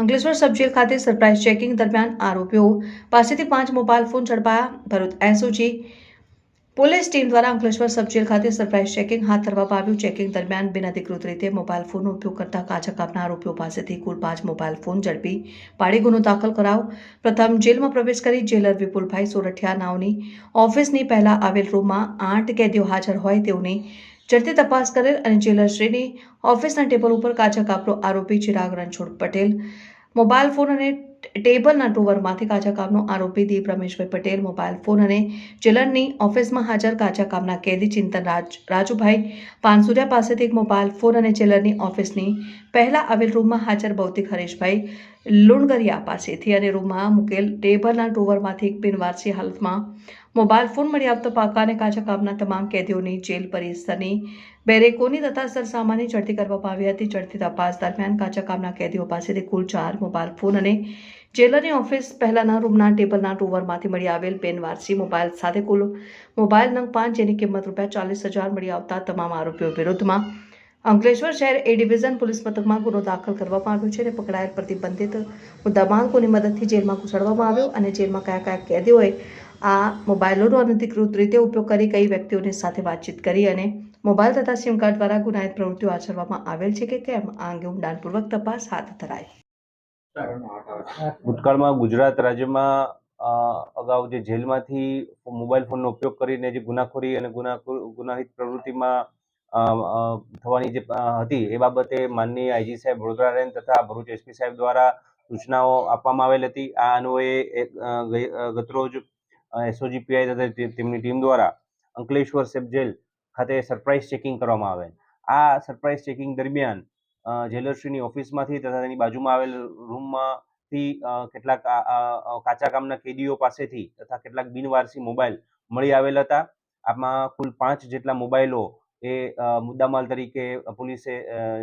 Ankleshwar sub jail ખાતે surprise checking દરમિયાન આરોપીઓ પાસેથી પાંચ મોબાઈલ ફોન ઝડપાયા Bharuch S O G police team દ્વારા અંકલેશ્વર સબજેલ ખાતે સરપ્રાઇઝ ચેકિંગ હાથ ધરવામાં આવ્યું. ચેકિંગ દરમિયાન બિનઅધિકૃત રીતે મોબાઈલ ફોનનો ઉપયોગ કરતા કાચા કાપના આરોપીઓ પાસેથી કુલ પાંચ મોબાઈલ ફોન ઝડપી પાડી ગુનો દાખલ કરાવ પ્રથમ જેલમાં પ્રવેશ કરી જેલર વિપુલભાઈ સોરઠિયા નાવની ઓફિસની પહેલા આવેલ રૂમમાં આઠ કેદીઓ હાજર હોય તેઓની ઝડપી તપાસ કરેલ અને જેલરશ્રીની ઓફિસના ટેબલ ઉપર કાચા કાપરો આરોપી ચિરાગ રણછોડ પટેલ મોબાઈલ ફોન અને ટેબલના ડ્રોવરમાંથી કાચાકામનો આરોપી દીપ રમેશભાઈ પટેલ મોબાઈલ ફોન અને જેલરની ઓફિસમાં હાજર કાચાકામના કેદી ચિંતન રાજ, રાજુભાઈ પાનસુરિયા પાસેથી એક મોબાઈલ ફોન અને જેલરની ઓફિસની પહેલા આવેલ રૂમમાં હાજર ભૌતિક હરેશભાઈ લુણગરિયા પાસેથી અને રૂમમાં મૂકેલ ટેબલના ડ્રોવરમાંથી એક બિનવારસી હાલતમાં મોબાઈલ ફોન મળી આવતો પાકા અને કાચા કામના તમામ કેદીઓની જેલ પરિસરની બેરેકોની તથા સરસામાની ચડતી કરવામાં આવી હતી. ચડતી તપાસ દરમિયાન કાચા કામના કેદીઓ પાસેથી કુલ ચાર મોબાઈલ ફોન અને જેલરની ઓફિસ પહેલાના રૂમના ટેબલના ડ્રોવરમાંથી મળી આવેલ બિનવારસી મોબાઈલ સાથે કુલ મોબાઈલ નંગ પાંચ જેની કિંમત રૂપિયા ચાલીસ હજાર મળી આવતા તમામ આરોપીઓ વિરુદ્ધમાં અંકલેશ્વર શહેર એ ડિવિઝન પોલીસ મથકમાં ગુનો દાખલ કરવામાં આવ્યો છે અને પકડાયેલ પ્રતિબંધિત મુદ્દામાલકોની મદદથી જેલમાં ઘુસાડવામાં આવ્યો અને જેલમાં કયા કયા કેદીઓએ આ મોબાઈલોનો અનધિકૃત રીતે ઉપયોગ કરી, કઈ વ્યક્તિઓની સાથે વાતચીત કરી અને મોબાઈલ તથા સિમ કાર્ડ દ્વારા ગુનાહિત પ્રવૃત્તિઓ આચરવામાં આવેલ છે કે કેમ? આ અંગે ઊંડાણપૂર્વક તપાસ હાથ ધરાઈ. ભૂતકાળમાં ગુજરાત રાજ્યમાં અગાઉ જે જેલમાંથી મોબાઈલ ફોનનો ઉપયોગ કરીને જે ગુનાખોરી અને ગુના ગુનાહિત પ્રવૃત્તિમાં થવાની જે હતી એ બાબતે માનનીય આઈજી સાહેબ વડોદરા રેન્જ તથા ભરૂચ એસપી સાહેબ દ્વારા સૂચનાઓ આપવામાં આવેલ હતી. આ અન્વયે ગતરોજ એસઓજી પીઆઈ તથા તેમની ટીમ દ્વારા અંકલેશ્વર સેફ જેલ ખાતે સરપ્રાઇઝ ચેકિંગ કરવામાં આવેલ. આ સરપ્રાઇઝ ચેકિંગ દરમિયાન જેલરશ્રીની ઓફિસમાંથી તથા તેની બાજુમાં આવેલ રૂમમાંથી કેટલાક કાચા કામના કેદીઓ પાસેથી તથા કેટલાક બિનવારસી મોબાઈલ મળી આવેલ હતા. આમાં કુલ પાંચ જેટલા મોબાઈલો એ મુદ્દામાલ તરીકે પોલીસે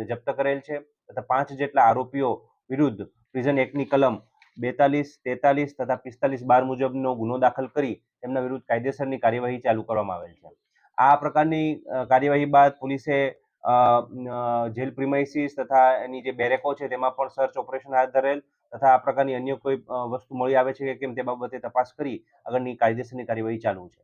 જપ્ત કરેલ છે. તથા પાંચ જેટલા આરોપીઓ વિરુદ્ધ પ્રિઝન એક્ટની કલમ બેતાલીસ, તેતાલીસ તથા પિસ્તાલીસ બાર મુજબનો ગુનો દાખલ કરી તેમના વિરુદ્ધ કાયદેસરની કાર્યવાહી ચાલુ કરવામાં આવેલ છે. આ પ્રકારની કાર્યવાહી બાદ પોલીસે જેલ પ્રિમાઇસીસ તથા એની જે બેરેકો છે તેમાં પણ સર્ચ ઓપરેશન હાથ ધરેલ તથા આ પ્રકારની અન્ય કોઈ વસ્તુ મળી આવે છે કે કેમ તે બાબતે તપાસ કરી આગળની કાયદેસરની કાર્યવાહી ચાલુ છે.